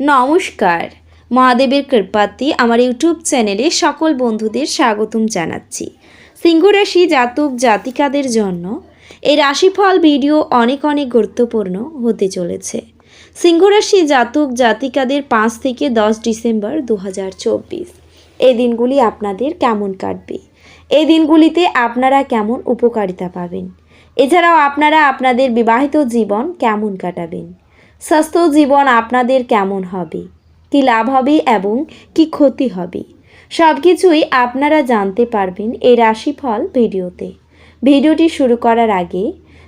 নমস্কার। মহাদেবের কৃপাতে আমার ইউটিউব চ্যানেলে সকল বন্ধুদের স্বাগতম জানাচ্ছি। সিংহ রাশি জাতক জাতিকাদের জন্য এই রাশিফল ভিডিও অনেক অনেক গুরুত্বপূর্ণ হতে চলেছে। সিংহরাশি জাতক জাতিকাদের পাঁচ থেকে দশ ডিসেম্বর দু হাজার চব্বিশ। এই দিনগুলি আপনাদের কেমন কাটবে? এই দিনগুলিতে আপনারা কেমন উপকারিতা পাবেন? এছাড়াও আপনারা আপনাদের বিবাহিত জীবন কেমন কাটাবেন? স্বাস্থ্য জীবন আপনাদের কেমন হবে? কি লাভ হবে এবং কি ক্ষতি হবে? সব কিছুই আপনারা জানতে পারবেন এই রাশিফল ভিডিওতে। ভিডিওটি শুরু করার আগে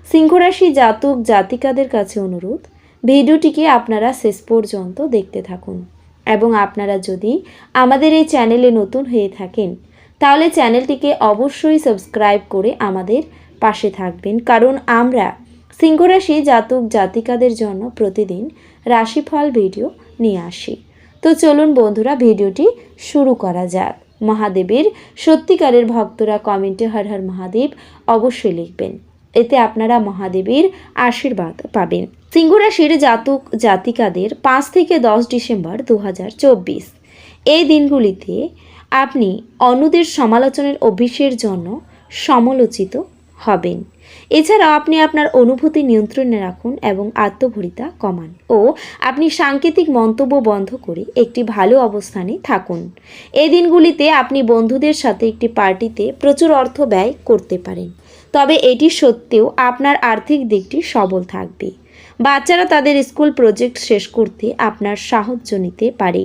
সিংহরাশি জাতক জাতিকাদের কাছে অনুরোধ, ভিডিওটিকে আপনারা শেষ পর্যন্ত দেখতে থাকুন এবং আপনারা যদি আমাদের এই চ্যানেলে নতুন হয়ে থাকেন, তাহলে চ্যানেলটিকে অবশ্যই সাবস্ক্রাইব করে আমাদের পাশে থাকবেন। কারণ আমরা সিংহরাশি জাতক জাতিকাদের জন্য প্রতিদিন রাশিফল ভিডিও নিয়ে আসি। তো চলুন বন্ধুরা, ভিডিওটি শুরু করা যাক। মহাদেবের সত্যিকারের ভক্তরা কমেন্টে হর হর মহাদেব অবশ্যই লিখবেন। এতে আপনারা মহাদেবের আশীর্বাদ পাবেন। সিংহরাশির জাতক জাতিকাদের পাঁচ থেকে দশ ডিসেম্বর দু হাজার চব্বিশ। এই দিনগুলিতে আপনি অন্যদের সমালোচনার অভ্যেসের জন্য সমালোচিত হবেন। এছাড়াও আপনি আপনার অনুভূতি নিয়ন্ত্রণে রাখুন এবং আত্মভরিতা কমান ও আপনি সাংকেতিক মন্তব্য বন্ধ করে একটি ভালো অবস্থানে থাকুন। এই দিনগুলিতে আপনি বন্ধুদের সাথে একটি পার্টিতে প্রচুর অর্থ ব্যয় করতে পারেন। তবে এটি সত্ত্বেও আপনার আর্থিক দিকটি সবল থাকবে। বাচ্চারা তাদের স্কুল প্রজেক্ট শেষ করতে আপনার সাহায্য নিতে পারে।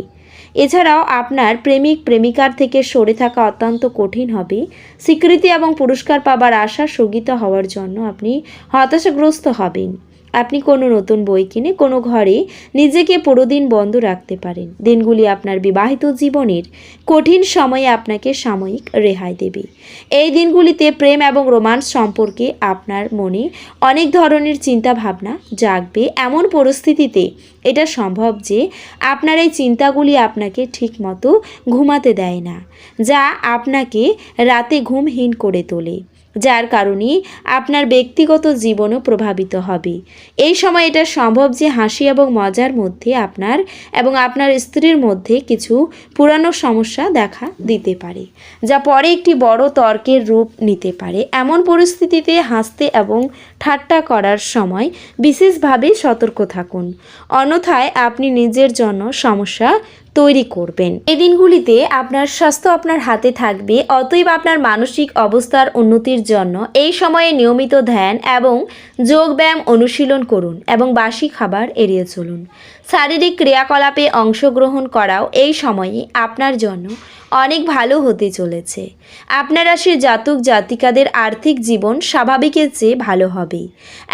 এছাড়াও আপনার প্রেমিক প্রেমিকার থেকে সরে থাকা অত্যন্ত কঠিন হবে। স্বীকৃতি এবং পুরস্কার পাবার আশা স্থগিত হওয়ার জন্য আপনি হতাশাগ্রস্ত হবেন। আপনি কোনো নতুন বই কিনে কোনো ঘরে নিজেকে পুরোদিন বন্ধ রাখতে পারেন। দিনগুলি আপনার বিবাহিত জীবনের কঠিন সময়ে আপনাকে সাময়িক রেহাই দেবে। এই দিনগুলিতে প্রেম এবং রোমান্স সম্পর্কে আপনার মনে অনেক ধরনের চিন্তা ভাবনা জাগবে। এমন পরিস্থিতিতে এটা সম্ভব যে আপনার এই চিন্তাগুলি আপনাকে ঠিকমতো ঘুমাতে দেয় না, যা আপনাকে রাতে ঘুমহীন করে তোলে, যার কারণে আপনার ব্যক্তিগত জীবনও প্রভাবিত হবে। এই সময় এটা সম্ভব যে হাসি এবং মজার মধ্যে আপনার এবং আপনার স্ত্রীর মধ্যে কিছু পুরানো সমস্যা দেখা দিতে পারে, যা পরে একটি বড় তর্কের রূপ নিতে পারে। এমন পরিস্থিতিতে হাসতে এবং ঠাট্টা করার সময় বিশেষভাবে সতর্ক থাকুন। অন্যথায় আপনি নিজের জন্য সমস্যা তৈরি করবেন। এই দিনগুলিতে আপনার স্বাস্থ্য আপনার হাতে থাকবে, অতএব আপনার মানসিক অবস্থার উন্নতির জন্য এই সময়ে নিয়মিত ধ্যান এবং যোগব্যায়াম অনুশীলন করুন এবং বাসি খাবার এড়িয়ে চলুন। শারীরিক ক্রিয়াকলাপে অংশগ্রহণ করাও এই সময়ে আপনার জন্য অনেক ভালো হতে চলেছে। আপনার রাশির জাতক জাতিকাদের আর্থিক জীবন স্বাভাবিকের চেয়ে ভালো হবে।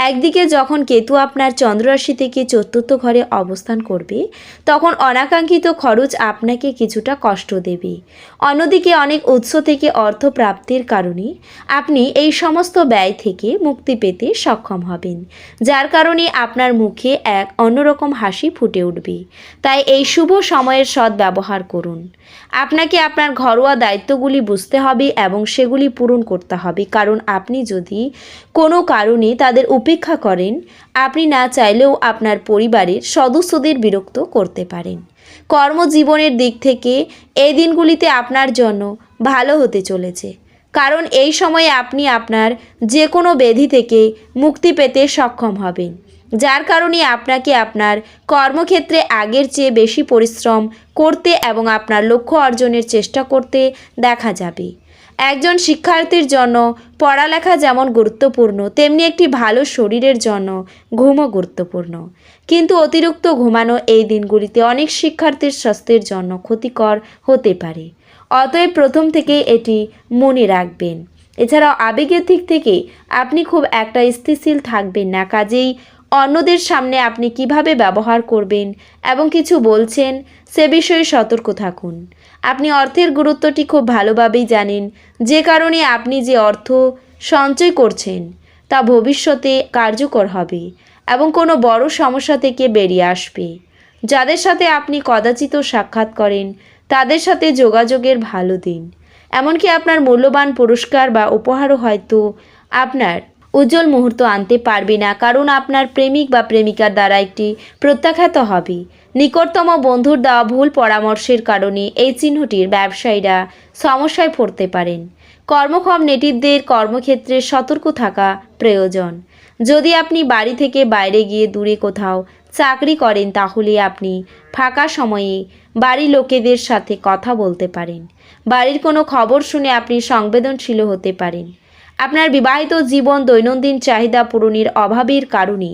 একদিকে যখন কেতু আপনার চন্দ্ররাশি থেকে চতুর্থ ঘরে অবস্থান করবে, তখন অনাকাঙ্ক্ষিত খরচ আপনাকে কিছুটা কষ্ট দেবে। অন্যদিকে অনেক উৎস থেকে অর্থ প্রাপ্তির কারণে আপনি এই সমস্ত ব্যয় থেকে মুক্তি পেতে সক্ষম হবেন, যার কারণে আপনার মুখে এক অন্যরকম হাসি ফুটে উঠবে। তাই এই শুভ সময়ের সৎ ব্যবহার করুন। আপনাকে আপনার ঘরোয়া দায়িত্বগুলি বুঝতে হবে এবং সেগুলি পূরণ করতে হবে। কারণ আপনি যদি কোনো কারণে তাদের উপেক্ষা করেন, আপনি না চাইলেও আপনার পরিবারের সদস্যদের বিরক্ত করতে পারেন। কর্মজীবনের দিক থেকে এই দিনগুলিতে আপনার জন্য ভালো হতে চলেছে। কারণ এই সময়ে আপনি আপনার যে কোনো ব্যাধি থেকে মুক্তি পেতে সক্ষম হবেন। যার কারণে আপনাকে আপনার কর্মক্ষেত্রে আগের চেয়ে বেশি পরিশ্রম করতে এবং আপনার লক্ষ্য অর্জনের চেষ্টা করতে দেখা যাবে। একজন শিক্ষার্থীর জন্য পড়ালেখা যেমন গুরুত্বপূর্ণ, তেমনি একটি ভালো শরীরের জন্য ঘুমও গুরুত্বপূর্ণ। কিন্তু অতিরিক্ত ঘুমানো এই দিনগুলিতে অনেক শিক্ষার্থীর স্বাস্থ্যের জন্য ক্ষতিকর হতে পারে। অতএব প্রথম থেকে এটি মনে রাখবেন। এছাড়াও আবেগের দিক থেকে আপনি খুব একটা স্থিতিশীল থাকবেন না, কাজেই অন্যদের সামনে আপনি কীভাবে ব্যবহার করবেন এবং কিছু বলছেন, সে বিষয়ে সতর্ক থাকুন। আপনি অর্থের গুরুত্বটি খুব ভালোভাবেই জানেন, যে কারণে আপনি যে অর্থ সঞ্চয় করছেন, তা ভবিষ্যতে কার্যকর হবে এবং কোনো বড় সমস্যা থেকে বেরিয়ে আসবে। যাদের সাথে আপনি কদাচিত সাক্ষাৎ করেন, তাদের সাথে যোগাযোগের ভালো দিন। এমনকি আপনার মূল্যবান পুরস্কার বা উপহারও হয়তো আপনার উজ্জ্বল মুহূর্ত আনতে পারবে না, কারণ আপনার প্রেমিক বা প্রেমিকার দ্বারা একটি প্রত্যাখ্যাত হবে। নিকটতম বন্ধুর দেওয়া ভুল পরামর্শের কারণে এই চিহ্নটির ব্যবসায়ীরা সমস্যায় পড়তে পারেন। কর্মক্ষম নেটিভদের কর্মক্ষেত্রে সতর্ক থাকা প্রয়োজন। যদি আপনি বাড়ি থেকে বাইরে গিয়ে দূরে কোথাও চাকরি করেন, তাহলে আপনি ফাঁকা সময়ে বাড়ির লোকেদের সাথে কথা বলতে পারেন। বাড়ির কোনো খবর শুনে আপনি সংবেদনশীল হতে পারেন। আপনার বিবাহিত জীবন দৈনন্দিন চাহিদা পূরণের অভাবের কারণে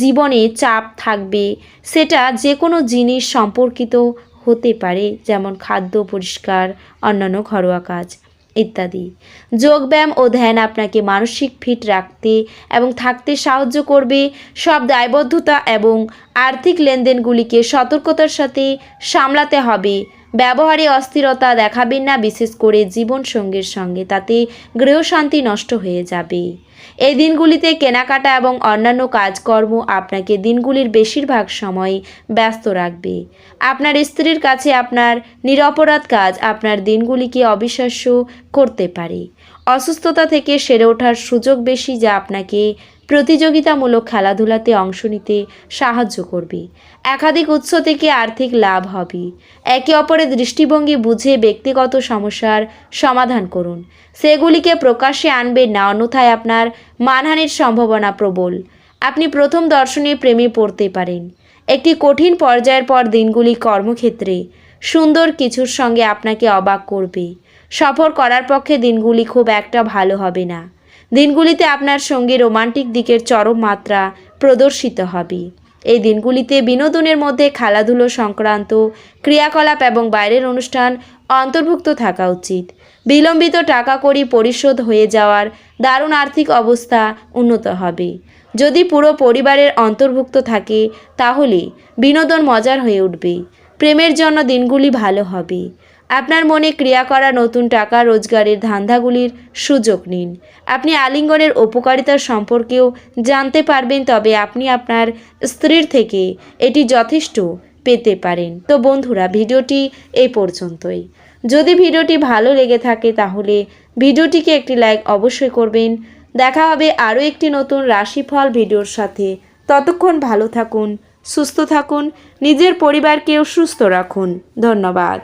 জীবনে চাপ থাকবে, সেটা যে কোনো জিনিস সম্পর্কিত হতে পারে, যেমন খাদ্য পরিষ্কার, অন্যান্য ঘরোয়া কাজ ইত্যাদি। যোগব্যায়াম ও ধ্যান আপনাকে মানসিক ফিট রাখতে এবং থাকতে সাহায্য করবে। সব দায়বদ্ধতা এবং আর্থিক লেনদেনগুলিকে সতর্কতার সাথে সামলাতে হবে। ব্যবহারে অস্থিরতা দেখাবেন না, বিশেষ করে জীবন সঙ্গীর সঙ্গে। তাতে গৃহশান্তি নষ্ট হয়ে যাবে। এই দিনগুলিতে কেনাকাটা এবং অন্যান্য কাজকর্ম আপনাকে দিনগুলির বেশিরভাগ সময় ব্যস্ত রাখবে। আপনার স্ত্রীর কাছে আপনার নিরপরাধ কাজ আপনার দিনগুলিকে অবিশ্বাস্য করতে পারে। অসুস্থতা থেকে সেরে ওঠার সুযোগ বেশি যা আপনাকে প্রতিযোগিতামূলক খেলাধুলাতে অংশ নিতে সাহায্য করবে। একাধিক উৎস থেকে আর্থিক লাভ হবে। একে অপরের দৃষ্টিভঙ্গি বুঝে ব্যক্তিগত সমস্যার সমাধান করুন। সেগুলিকে প্রকাশ্যে আনবে না, অন্যথায় আপনার মানহানির সম্ভাবনা প্রবল। আপনি প্রথম দর্শনে প্রেমে পড়তে পারেন। একটি কঠিন পর্যায়ের পর দিনগুলি কর্মক্ষেত্রে সুন্দর কিছুর সঙ্গে আপনাকে অবাক করবে। সফর করার পক্ষে দিনগুলি খুব একটা ভালো হবে না। দিনগুলিতে আপনার সঙ্গে রোমান্টিক দিকের চরম মাত্রা প্রদর্শিত হবে। এই দিনগুলিতে বিনোদনের মধ্যে খেলাধুলো সংক্রান্ত ক্রিয়াকলাপ এবং বাইরের অনুষ্ঠান অন্তর্ভুক্ত থাকা উচিত। বিলম্বিত টাকা কড়ি পরিশোধ হয়ে যাওয়ার দারুণ আর্থিক অবস্থা উন্নত হবে। যদি পুরো পরিবারের অন্তর্ভুক্ত থাকে, তাহলে বিনোদন মজার হয়ে উঠবে। প্রেমের জন্য দিনগুলি ভালো হবে। আপনার মনে ক্রিয়া করা নতুন টাকা রোজগারের ধান্দাগুলির সুযোগ নিন। আপনি আলিঙ্গনের উপকারিতা সম্পর্কেও জানতে পারবেন, তবে আপনি আপনার স্ত্রীর থেকে এটি যথেষ্ট পেতে পারেন। তো বন্ধুরা, ভিডিওটি এই পর্যন্তই। যদি ভিডিওটি ভালো লেগে থাকে, তাহলে ভিডিওটিকে একটি লাইক অবশ্যই করবেন। দেখা হবে আরও একটি নতুন রাশিফল ভিডিওর সাথে। ততক্ষণ ভালো থাকুন, সুস্থ থাকুন, নিজের পরিবারকেও সুস্থ রাখুন। ধন্যবাদ।